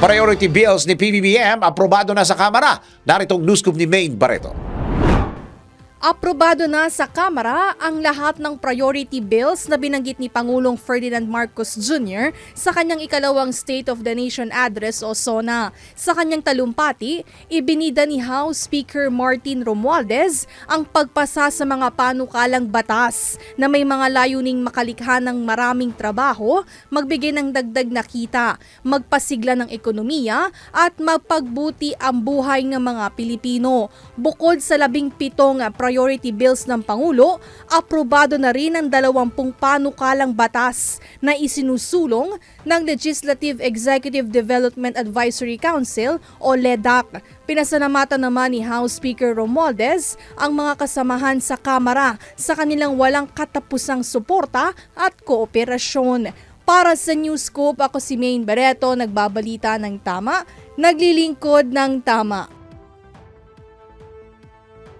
Priority bills ni PBBM aprobado na sa Kamara. Narito ang news ni Maine Barreto. Aprobado na sa Kamara ang lahat ng priority bills na binanggit ni Pangulong Ferdinand Marcos Jr. sa kanyang ikalawang State of the Nation Address o SONA. Sa kanyang talumpati, ibinida ni House Speaker Martin Romualdez ang pagpasa sa mga panukalang batas na may mga layuning makalikha ng maraming trabaho, magbigay ng dagdag na kita, magpasigla ng ekonomiya at mapagbuti ang buhay ng mga Pilipino. Bukod sa labing pitong priority bills ng Pangulo, aprobado na rin ang dalawampung panukalang batas na isinusulong ng Legislative Executive Development Advisory Council o LEDAC. Pinasalamatan naman ni House Speaker Romualdez ang mga kasamahan sa Kamara sa kanilang walang katapusang suporta at kooperasyon. Para sa News Scoop, ako si Maine Barreto, nagbabalita ng tama, naglilingkod ng tama.